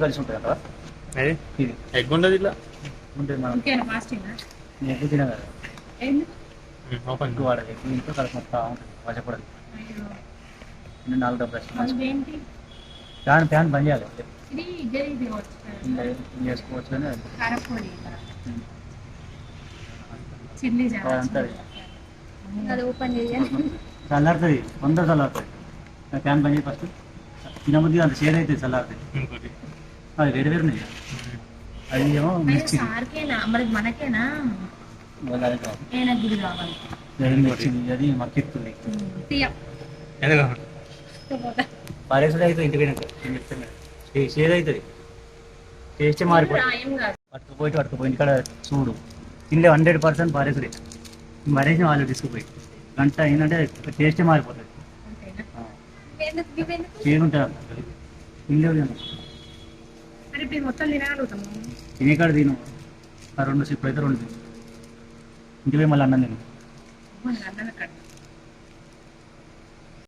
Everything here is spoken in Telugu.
కలిసి ఉంటుంది కదా? ఎగ్ ఉండదు ఇట్లా ఎగ్ తిన కదా. ఎందుకు ఓపెన్ ఎగ్ వాడదు. ఎగ్ ఇంట్లో కలిసి వస్తా ఉంటుంది నేను నాలుగు డబ్బులు ఫ్యాన్ ఫ్యాన్ బంద్ చేయాలి. చేసుకోవచ్చు చిల్లీ అది ఓపెన్ చేయాలి. చల్లారుతుంది వంద చల్లారుతుంది. ఫ్యాన్ బంద్ చేయి ఫస్ట్ తినబుద్ధి అంత షేర్ అవుతుంది చల్లారుతుంది. అది వేరు వేరు ఉన్నాయి అది ఏమో మిర్చి సార్కేనా? మరి మనకేనా? అది కాదు. ఏనా గుడి కావాలి? అది మిర్చి అది మక్కిస్తుంది తీయ. ఎందుకు పారేసుడు అవుతుంది ఇంటికి పోయినాక. షేర్ అవుతుంది టేస్ట్ కాదు. పట్టుకుపోయి పట్టుకుపోయి ఇక్కడ చూడు. తినలే హండ్రెడ్ పర్సెంట్ పారేసుడే. మరేసి వాళ్ళు తీసుకుపోయి. గంట ఏంటంటే టేస్ట్ మారిపోతుంది. మొత్తం తినగలుగుతాము తినేకాడ తిను. ఆ రెండు ఇప్పుడు అయితే రెండు తిను. ఇంటికి మళ్ళీ అన్నం తిను.